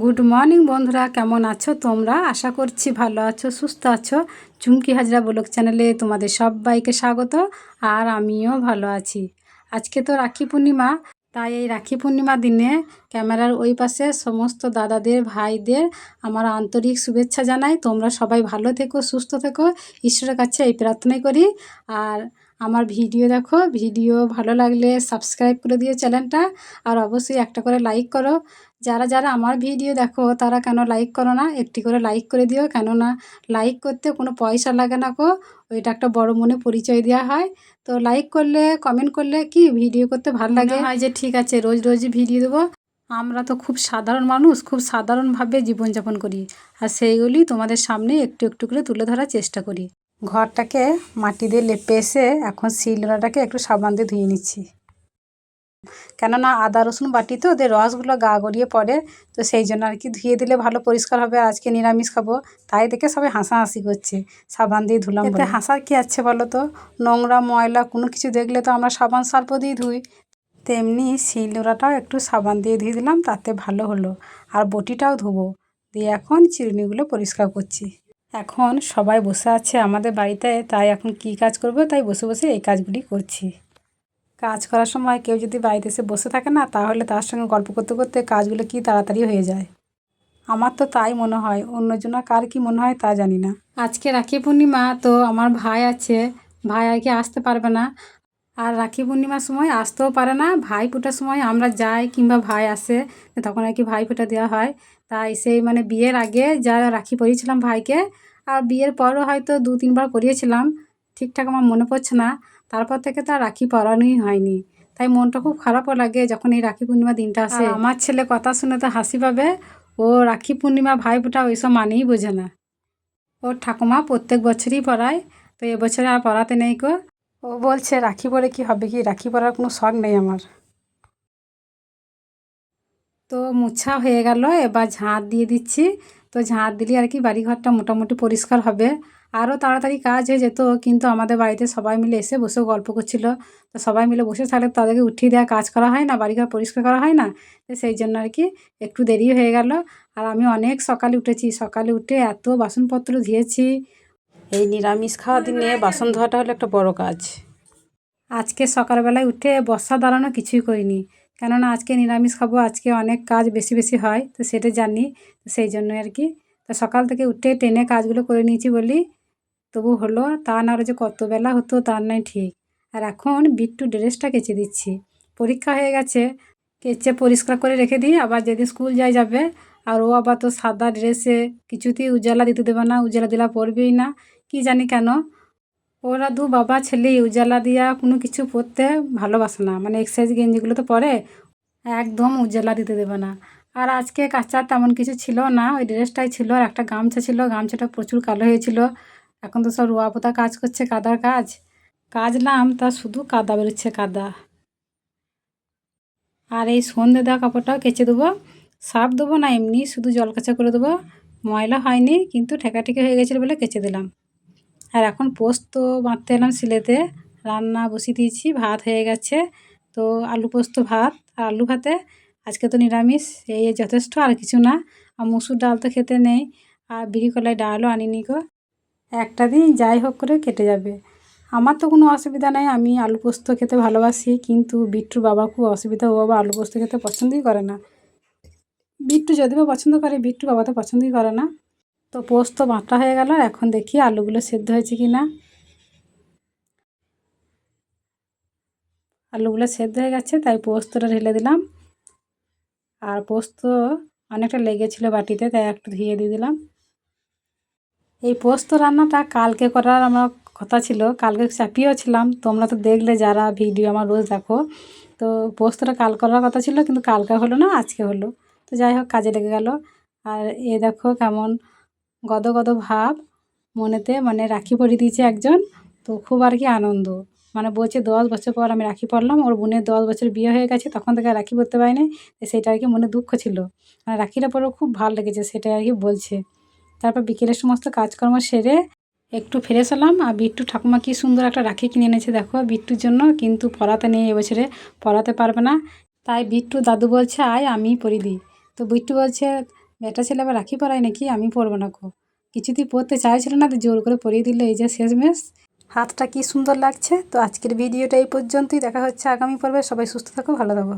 Good morning বন্ধুরা। কেমন আছো তোমরা? আশা করছি ভালো আছো, সুস্থ আছো। চুমকি হাজরা ব্লগ চ্যানেলে তোমাদের সবাইকে স্বাগত আর আমিও ভালো আছি। আজকে তো রাখি পূর্ণিমা, তাই এই রাখি পূর্ণিমা দিনে ক্যামেরার ওই পাশে সমস্ত দাদাদের, ভাইদের আমার আন্তরিক শুভেচ্ছা জানাই। তোমরা সবাই ভালো থেকো, সুস্থ থেকো। ঈশ্বরের কাছে এই প্রার্থনাই করি। আর আমার ভিডিও দেখো ভিডিও ভালো লাগলে সাবস্ক্রাইব করে দিও চ্যানেলটা আর অবশ্যই একটা করে লাইক করো। যারা যারা আমার ভিডিও দেখো তারা কেন লাইক করো না? একটি করে লাইক করে দিও। কেননা লাইক করতে কোনো পয়সা লাগে না কো ওইটা একটা বড় মনে পরিচয় দেওয়া হয়। তো লাইক করলে কমেন্ট করলে কি ভিডিও করতে ভালো লাগে? হয় যে ঠিক আছে রোজ রোজই ভিডিও দেবো। আমরা তো খুব সাধারণ মানুষ খুব সাধারণভাবে জীবনযাপন করি। আর সেইগুলি তোমাদের সামনে একটু একটু করে তুলে ধরার চেষ্টা করি। ঘরটাকে মাটি দিয়ে লেপে এসে এখন শিলনোড়াটাকে একটু সাবান দিয়ে ধুয়ে নিচ্ছি। কেননা আদা রসুন বাটি তো ওদের রসগুলো গা গড়িয়ে পড়ে তো সেই জন্য আর কি ধুয়ে দিলে ভালো পরিষ্কার হবে আজকে নিরামিষ খাব তাই দেখে সবাই হাসাহাসি করছে সাবান দিয়ে ধুলাম এতে হাসার কি আছে বলো তো? নোংরা ময়লা কোনো কিছু দেখলে তো আমরা সাবান সার্প দিয়ে ধুই। তেমনি শিলনোড়াটাও একটু সাবান দিয়ে ধুয়ে দিলাম তাতে ভালো হলো আর বটিটাও ধুবো দিয়ে এখন চিরুনিগুলো পরিষ্কার করছি। এখন সবাই বসে আছে আমাদের বাড়িতে, তাই এখন কি কাজ করব? তাই বসে বসে এই কাজগুলি করছি। কাজ করার সময় কেউ যদি বাড়িতে এসে বসে থাকে না, তাহলে তার সঙ্গে গল্প করতে করতে কাজগুলো কি তাড়াতাড়ি হয়ে যায়? আমার তো তাই মনে হয় অন্যজনা কার কি মনে হয় তা জানি না। আজকে রাখি পূর্ণিমা, তো আমার ভাই আছে। ভাই আর কি আসতে পারবে না। আর রাখি পূর্ণিমার সময় আসতেও পারে না। ভাই ফোটার সময় আমরা যাই কিংবা ভাই আসে, তখন আর কি ভাই ফোঁটা দেওয়া হয়। তাই সেই মানে বিয়ের আগে যা রাখি পরিয়েছিলাম ভাইকে, আর বিয়ের পরও হয়তো দু তিনবার পরিয়েছিলাম, ঠিকঠাক আমার মনে পড়ছে না। তারপর থেকে তো আর রাখি পরানোই হয়নি। তাই মনটা খুব খারাপও লাগে যখন এই রাখি পূর্ণিমা দিনটা আসে। আমার ছেলে কথা শুনে তো হাসি পাবে। ও রাখি পূর্ণিমা, ভাই ফোঁটা ওইসব মানেই বোঝে না। ওর ঠাকুমা প্রত্যেক বছরই পড়ায় তো এবছরে আর পড়াতে নেই কো ও বলছে, রাখি পরে কি হবে কি? রাখি পরার কোনো শখ নেই আমার। তো মুছা হয়ে গেল, এবার ঝাঁট দিয়ে দিচ্ছি। তো ঝাঁট দিলে আর কি, বাড়িঘরটা মোটামুটি পরিষ্কার হবে। আরও তাড়াতাড়ি কাজ হয়ে যেত, কিন্তু আমাদের বাড়িতে সবাই মিলে এসে বসে গল্প করছিল। তো সবাই মিলে বসে থাকলে তাদেরকে উঠিয়ে দেওয়া কাজ করা হয় না, বাড়িঘর পরিষ্কার করা হয় না? তো সেই জন্য আর কি একটু দেরি হয়ে গেল। আর আমি অনেক সকালে উঠেছি, সকালে উঠে এত বাসনপত্র ধুয়েছি। এই নিরামিষ খাওয়া দিনে বাসন ধোয়াটা হলো একটা বড় কাজ। আজকে সকালবেলায় উঠে বর্ষা দাঁড়ানো কিছুই করিনি। কেননা আজকে নিরামিষ খাব, আজকে অনেক কাজ বেশি বেশি হয়, তো সেটা জানি সেই জন্য আর কি। তো সকাল থেকে উঠে টেনে কাজগুলো করে নিয়েছি বলি, তবু হলো তা না যে কত বেলা হতো তার নাই ঠিক। আর এখন বিট্টু ড্রেসটা কেচে দিচ্ছি। পরীক্ষা হয়ে গেছে, কেচে পরিষ্কার করে রেখে দিই, আবার যেদিন স্কুল যাই যাবে আর ও আবার তো সাদা ড্রেসে কিছুতেই উজালা দিতে দেবে না, উজালা দিলা পরবেই না। কি জানি কেন? ওরা দু বাবা ছেলে, উজালা দিয়া কোনো কিছু পরতে ভালোবাসে না। মানে এক্সারসাইজ গেঞ্জিগুলো তো পরে, একদম উজালা দিতে দেবে না। আর আজকে কাঁচা তেমন কিছু ছিল না, ওই ড্রেসটাই ছিল আর একটা গামছা ছিল। গামছাটা প্রচুর কালো হয়েছিল। এখন তো সব রোয়া পোতা কাজ করছে, কাদার কাজ। কাজ নাম তা শুধু কাদা বেরোচ্ছে, কাদা। আর এই সন্ধে দেওয়া কাপড়টাও কেচে দেবো। সার্ফ দেবো না, এমনি শুধু জল কাঁচা করে দেবো। ময়লা হয়নি, কিন্তু ঠেকাঠেকি হয়ে গেছিল বলে কেচে দিলাম। আর এখন পোস্ত বাঁধতে এলাম সিলেতে। রান্না বসিয়ে দিয়েছি, ভাত হয়ে গেছে। তো আলু পোস্ত, ভাত আর আলু ভাতে। আজকে তো নিরামিষ, এই যথেষ্ট, আর কিছু না। আর মুসুর ডাল তো খেতে নেই, আর বিড়ি কলাই ডালও আনিনি গো। একটা দিন যাই হোক করে কেটে যাবে। আমার তো কোনো অসুবিধা নেই, আমি আলু পোস্ত খেতে ভালোবাসি, কিন্তু বিট্টুর বাবা খুব অসুবিধা, ও বাবা আলু পোস্ত খেতে পছন্দই করে না। বিট্টু যদি বা পছন্দ করে, বিট্টু বাবা তো পছন্দই করে না। তো পোস্ত বাঁটা হয়ে গেল, এখন দেখি আলুগুলো সেদ্ধ হয়েছে কি না আলুগুলো সেদ্ধ হয়ে গেছে, তাই পোস্তটা ঢেলে দিলাম। আর পোস্ত অনেকটা লেগেছিলো বাটিতে, তাই একটু ধুয়ে দিয়ে দিলাম। এই পোস্ত রান্নাটা কালকে করার আমার কথা ছিল, কালকে চাপিয়েও ছিলাম। তোমরা তো দেখলে যারা ভিডিও আমার রোজ দেখো, তো পোস্তটা কাল করার কথা ছিল, কিন্তু কালকে হলো না, আজকে হলো। তো যাই হোক, কাজে লেগে গেল। আর এ দেখো কেমন গদ গদ ভাব মনেতে মানে রাখি পরিয়ে দিয়েছে একজন। তো খুব আর কি আনন্দ। মানে বলছে দশ বছর পর আমি রাখি পরলাম, ওর বোনের দশ বছর বিয়ে হয়ে গেছে, তখন থেকে রাখি পরতে পারিনি। সেটা আর কি মনে দুঃখ ছিল। মানে রাখিটা পরেও খুব ভালো লেগেছে, সেটা আর কি বলছে। তারপর বিকেলের সমস্ত কাজকর্ম সেরে একটু ফ্রেশ হলাম। আর বিট্টু ঠাকুমা কি সুন্দর একটা রাখি কিনে এনেছে দেখো বিট্টুর জন্য, কিন্তু পড়াতে নেই এবছরে পরাতে পারবে না। তাই বিট্টু দাদু বলছে, আয় আমি পরি দিই। তো বিট্টু বলছে বেটা ছেলে আবার রাখি পরায় নাকি? আমি পরবো না কো কিছুতেই পরতে চাইছিল না, তো জোর করে পড়িয়ে দিল। এই যে শেষমেশ, হাতটা কি সুন্দর লাগছে। তো আজকের ভিডিওটা এই পর্যন্তই। দেখা হচ্ছে আগামী পর্বে। সবাই সুস্থ থাকো, ভালো থাকো।